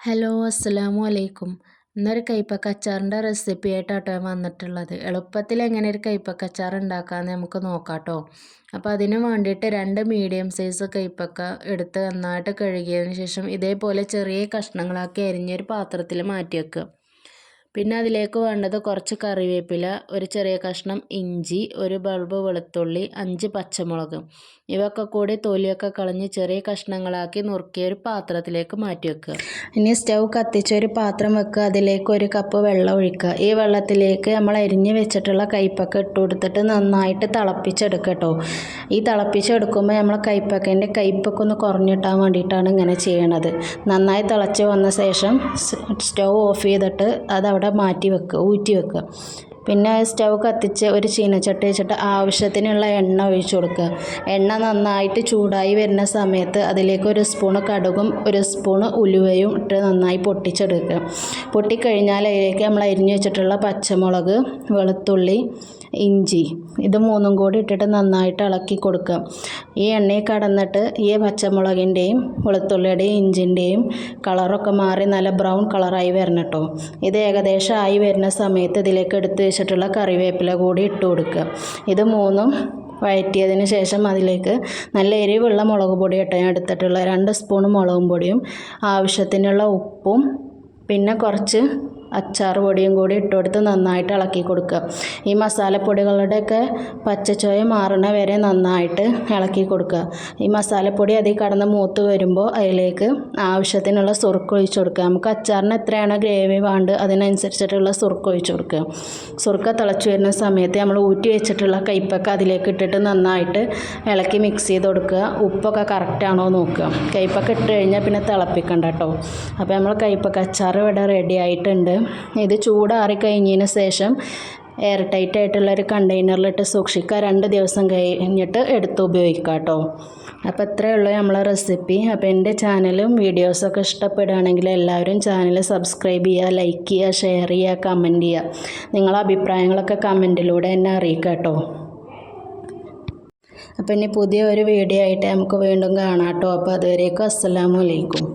Hello അസ്സലാമു അലൈക്കും. ഇന്നൊരു കയ്പ്പക്ക റെസിപ്പി ആയിട്ടാട്ടോ വന്നിട്ടുള്ളത്. എളുപ്പത്തിൽ എങ്ങനെ ഒരു കയ്പ്പക്ക അച്ചാർ ഉണ്ടാക്കാമെന്ന് നമുക്ക് നോക്കാം കേട്ടോ അപ്പോൾ അതിന് വേണ്ടിയിട്ട് രണ്ട് മീഡിയം സൈസ് കയ്പ്പക്ക എടുത്ത് നന്നായിട്ട് കഴുകിയതിന് ശേഷം ഇതേപോലെ ചെറിയ കഷ്ണങ്ങളാക്കി അരിഞ്ഞൊരു പാത്രത്തിൽ മാറ്റി വെക്കുക പിന്നെ അതിലേക്ക് വേണ്ടത് കുറച്ച് കറിവേപ്പില ഒരു ചെറിയ കഷ്ണം ഇഞ്ചി ഒരു ബൾബ് വെളുത്തുള്ളി അഞ്ച് പച്ചമുളക്. ഇവയൊക്കെ കൂടി തൊലിയൊക്കെ കളഞ്ഞ് ചെറിയ കഷ്ണങ്ങളാക്കി നുറുക്കിയ ഒരു പാത്രത്തിലേക്ക് മാറ്റി വെക്കുക ഇനി സ്റ്റൗ കത്തിച്ച ഒരു പാത്രം വെക്കുക. അതിലേക്ക് ഒരു കപ്പ് വെള്ളം ഒഴിക്കുക. ഈ വെള്ളത്തിലേക്ക് നമ്മൾ അരിഞ്ഞ് വെച്ചിട്ടുള്ള കൈപ്പൊക്കെ ഇട്ട് കൊടുത്തിട്ട് നന്നായിട്ട് തിളപ്പിച്ചെടുക്കുക കേട്ടോ ഈ തിളപ്പിച്ചെടുക്കുമ്പോൾ നമ്മൾ കൈപ്പക്കേന്റെ കയ്പ്പൊക്കെ ഒന്ന് കുറഞ്ഞിട്ടാൻ വേണ്ടിയിട്ടാണ് ഇങ്ങനെ ചെയ്യണത്. നന്നായി തിളച്ച് വന്ന ശേഷം സ്റ്റൗ ഓഫ് ചെയ്തിട്ട് അതവിടെ അവിടെ മാറ്റി വെക്കുക ഊറ്റി വെക്കുക പിന്നെ സ്റ്റൗ കത്തിച്ച് ഒരു ചീനച്ചട്ടി വെച്ചിട്ട് ആവശ്യത്തിനുള്ള എണ്ണ ഒഴിച്ചു കൊടുക്കുക. എണ്ണ നന്നായിട്ട് ചൂടായി വരുന്ന സമയത്ത് അതിലേക്ക് ഒരു സ്പൂണ് കടുകും ഒരു സ്പൂണ് ഉലുവയും ഇട്ട് നന്നായി പൊട്ടിച്ചെടുക്കുക. പൊട്ടിക്കഴിഞ്ഞാൽ അതിലേക്ക് നമ്മൾ അരിഞ്ഞു വെച്ചിട്ടുള്ള പച്ചമുളക് വെളുത്തുള്ളി ഇഞ്ചി ഇത് മൂന്നും കൂടി ഇട്ടിട്ട് നന്നായിട്ട് ഇളക്കി കൊടുക്കുക. ഈ എണ്ണയിൽ കടന്നിട്ട് ഈ പച്ചമുളകിന്റെയും വെളുത്തുള്ളിയുടെയും ഇഞ്ചിന്റെയും കളറൊക്കെ മാറി നല്ല ബ്രൗൺ കളറായി വരണം കേട്ടോ. ഇത് ഏകദേശം ആയി വരുന്ന സമയത്ത് ഇതിലേക്ക് എടുത്ത് വെച്ചിട്ടുള്ള കറിവേപ്പില കൂടി ഇട്ട് കൊടുക്കുക. ഇത് മൂന്നും വഴറ്റിയതിന് ശേഷം അതിലേക്ക് നല്ല എരിവുള്ള മുളക് പൊടി ഇട്ട് ഞാൻ എടുത്തിട്ടുള്ള രണ്ട് സ്പൂൺ മുളകും പൊടിയും ആവശ്യത്തിനുള്ള ഉപ്പും പിന്നെ കുറച്ച് അച്ചാർ പൊടിയും കൂടി ഇട്ടുകൊടുത്ത് നന്നായിട്ട് ഇളക്കി കൊടുക്കുക. ഈ മസാലപ്പൊടികളുടെയൊക്കെ പച്ചച്ചോയ മാറണ വരെ നന്നായിട്ട് ഇളക്കി കൊടുക്കുക. ഈ മസാലപ്പൊടി അതിൽ കടന്ന് മൂത്ത് വരുമ്പോൾ അതിലേക്ക് ആവശ്യത്തിനുള്ള സുറുക്ക് ഒഴിച്ച് കൊടുക്കുക. നമുക്ക് അച്ചാറിന് എത്രയാണ് ഗ്രേവി വേണ്ട അതിനനുസരിച്ചിട്ടുള്ള സുറുക്ക് ഒഴിച്ച് കൊടുക്കുക. സുറുക്ക തിളച്ച് വരുന്ന സമയത്ത് നമ്മൾ ഊറ്റി വെച്ചിട്ടുള്ള കയ്പ്പൊക്കെ അതിലേക്ക് ഇട്ടിട്ട് നന്നായിട്ട് ഇളക്കി മിക്സ് ചെയ്ത് കൊടുക്കുക. ഉപ്പൊക്കെ കറക്റ്റാണോ നോക്കുക. കയ്പ്പൊക്കെ ഇട്ട് കഴിഞ്ഞാൽ പിന്നെ തിളപ്പിക്കണ്ട കേട്ടോ. അപ്പോൾ നമ്മൾ കയ്പ്പൊക്കെ അച്ചാർ ഇവിടെ റെഡി ആയിട്ടുണ്ട്. ഇത് ചൂടാറി കഴിഞ്ഞതിന് ശേഷം എയർ ടൈറ്റ് ആയിട്ടുള്ള ഒരു കണ്ടെയ്നറിലിട്ട് സൂക്ഷിക്കുക. രണ്ട് ദിവസം കഴിഞ്ഞിട്ട് എടുത്ത് ഉപയോഗിക്കുക കേട്ടോ അപ്പോൾ ഇത്രയേ ഉള്ളൂ നമ്മളെ റെസിപ്പി അപ്പോൾ എന്റെ ചാനലും വീഡിയോസൊക്കെ ഇഷ്ടപ്പെടുകയാണെങ്കിൽ എല്ലാവരും ചാനൽ സബ്സ്ക്രൈബ് ചെയ്യുക ലൈക്ക് ചെയ്യുക ഷെയർ ചെയ്യുക കമന്റ് ചെയ്യുക. നിങ്ങളെ അഭിപ്രായങ്ങളൊക്കെ കമന്റിലൂടെ എന്നെ അറിയിക്കുക കേട്ടോ അപ്പോൾ ഇനി പുതിയ ഒരു വീഡിയോ ആയിട്ട് നമുക്ക് വീണ്ടും കാണാം കേട്ടോ അപ്പോൾ അതുവരേക്കും അസ്സലാമു അലൈക്കും.